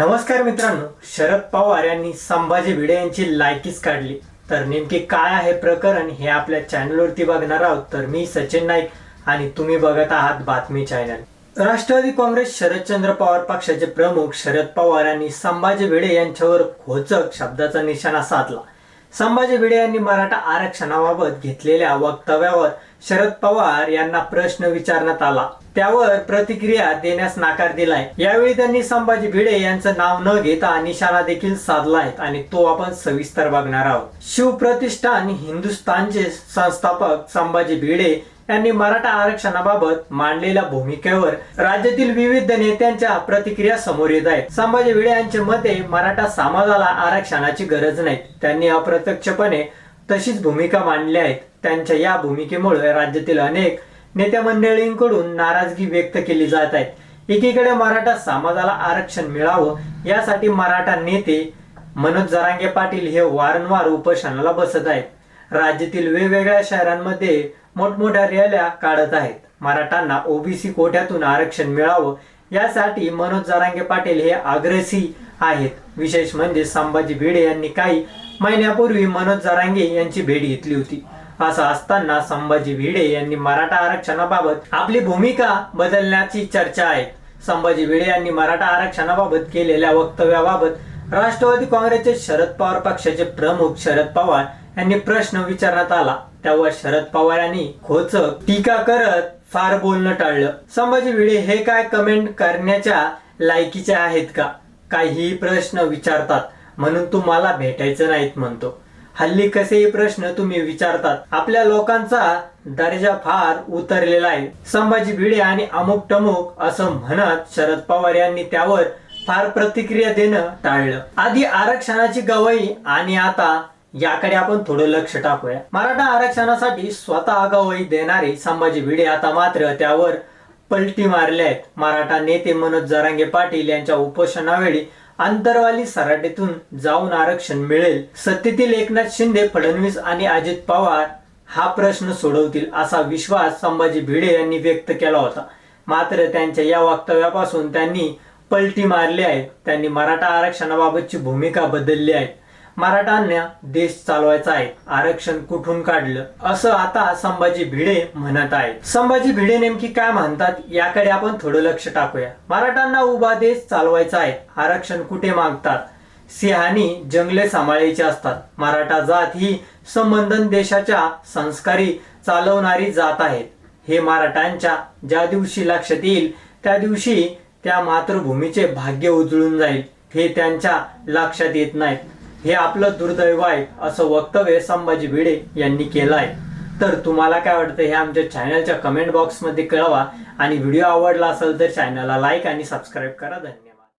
नमस्कार मित्रांनो शरद पवार यांनी संभाजी भिडे यांची लायकीच काढली. तर नेमके काय आहे प्रकरण हे आपल्या चॅनलवरती बघणार आहोत. तर मी सचिन नाईक आणि तुम्ही बघत आहात बातमी चॅनल. राष्ट्रवादी काँग्रेस शरदचंद्र पवार पक्षाचे प्रमुख शरद पवार यांनी संभाजी भिडे यांच्यावर खोचक शब्दाचा निशाणा साधला. संभाजी भिडे यांनी मराठा आरक्षणाबाबत घेतलेल्या वक्तव्यावर शरद पवार यांना प्रश्न विचारण्यात आला. त्यावर प्रतिक्रिया देण्यास नकार दिलाय. यावेळी त्यांनी संभाजी भिडे यांचं नाव न घेता निशाणा देखील साधलाय आणि तो आपण सविस्तर बघणार आहोत. शिवप्रतिष्ठान हिंदुस्थानचे संस्थापक संभाजी भिडे यांनी मराठा आरक्षणाबाबत मांडलेल्या भूमिकेवर राज्यातील विविध नेत्यांच्या प्रतिक्रिया समोर येत आहेत. संभाजी भिडे यांच्या मते मराठा समाजाला आरक्षणाची गरज नाही. त्यांनी अप्रत्यक्षपणे तशीच भूमिका मांडली आहे. त्यांच्या या भूमिकेमुळे राज्यातील अनेक नेत्या मंडळींकडून नाराजगी व्यक्त केली जात आहे. एकीकडे मराठा समाजाला आरक्षण मिळावं यासाठी मराठा नेते मनोज जरांगे पाटील हे वारंवार उपोषणाला बसत आहेत. राज्यातील वेगवेगळ्या शहरांमध्ये मोठमोठ्या रॅल्या काढत आहेत. मराठांना ओबीसी कोट्यातून आरक्षण मिळावं यासाठी मनोज जरांगे पाटील हे आग्रसी आहेत. विशेष म्हणजे संभाजी भिडे यांनी काही महिन्यापूर्वी मनोज जरांगे यांची भेट घेतली होती. असं असताना संभाजी भिडे यांनी मराठा आरक्षणाबाबत आपली भूमिका बदलण्याची चर्चा आहे. संभाजी भिडे यांनी मराठा आरक्षणाबाबत केलेल्या वक्तव्याबाबत राष्ट्रवादी काँग्रेसचे शरद पवार पक्षाचे प्रमुख शरद पवार यांनी प्रश्न विचारण्यात आला. तेव्हा शरद पवार यांनी खोचक टीका करत फार बोलणं टाळलं. संभाजी भिडे हे काय कमेंट करण्याच्या लायकीचे आहेत का? काहीही प्रश्न विचारतात. म्हणून तुम्हाला भेटायचं नाहीत म्हणतो. हल्ली कसेही प्रश्न तुम्ही विचारतात आपल्या लोकांचा दर्जा फार उतरलेला आहे. संभाजी भिडे आणि अमुक टमुक असं म्हणत शरद पवार यांनी त्यावर फार प्रतिक्रिया देणं टाळलं. आधी आरक्षणाची गवई आणि आता याकडे आपण थोडं लक्ष टाकूया. मराठा आरक्षणासाठी स्वतः गवई देणारे संभाजी भिडे आता मात्र त्यावर पलटी मारले आहेत. मराठा नेते मनोज जरांगे पाटील यांच्या उपोषणावेळी आंतरवाली सराटीतून जाऊन आरक्षण मिळेल. सत्तेतील एकनाथ शिंदे फडणवीस आणि अजित पवार हा प्रश्न सोडवतील असा विश्वास संभाजी भिडे यांनी व्यक्त केला होता. मात्र त्यांच्या या वक्तव्यापासून त्यांनी पलटी मारली आहे. त्यांनी मराठा आरक्षणाबाबतची भूमिका बदलली आहे. मराठांना देश चालवायचा आहे. आरक्षण कुठून काढलं? असं आता संभाजी भिडे म्हणत आहेत. संभाजी भिडे नेमकी काय म्हणतात? याकडे आपण थोडं लक्ष टाकूया. मराठांना उभा देश चालवायचा आहे. आरक्षण कुठे मागतात? सिंहानी जंगले सांभाळायची असतात. मराठा जात ही संबंधन देशाच्या संस्कारी चालवणारी जात आहेत. हे मराठांच्या ज्या दिवशी लक्षात येईल त्या दिवशी त्या मातृभूमीचे भाग्य उजळून जाईल. हे त्यांच्या लक्षात येत नाहीत. हे आपलं दुर्दैव आहे असं वक्तव्य संभाजी भिडे यांनी केलं आहे तर तुम्हाला काय वाटतं हे आमच्या चॅनलच्या कमेंट बॉक्समध्ये कळवा. आणि व्हिडिओ आवडला असेल तर चॅनलला लाईक आणि सबस्क्राईब करा. धन्यवाद.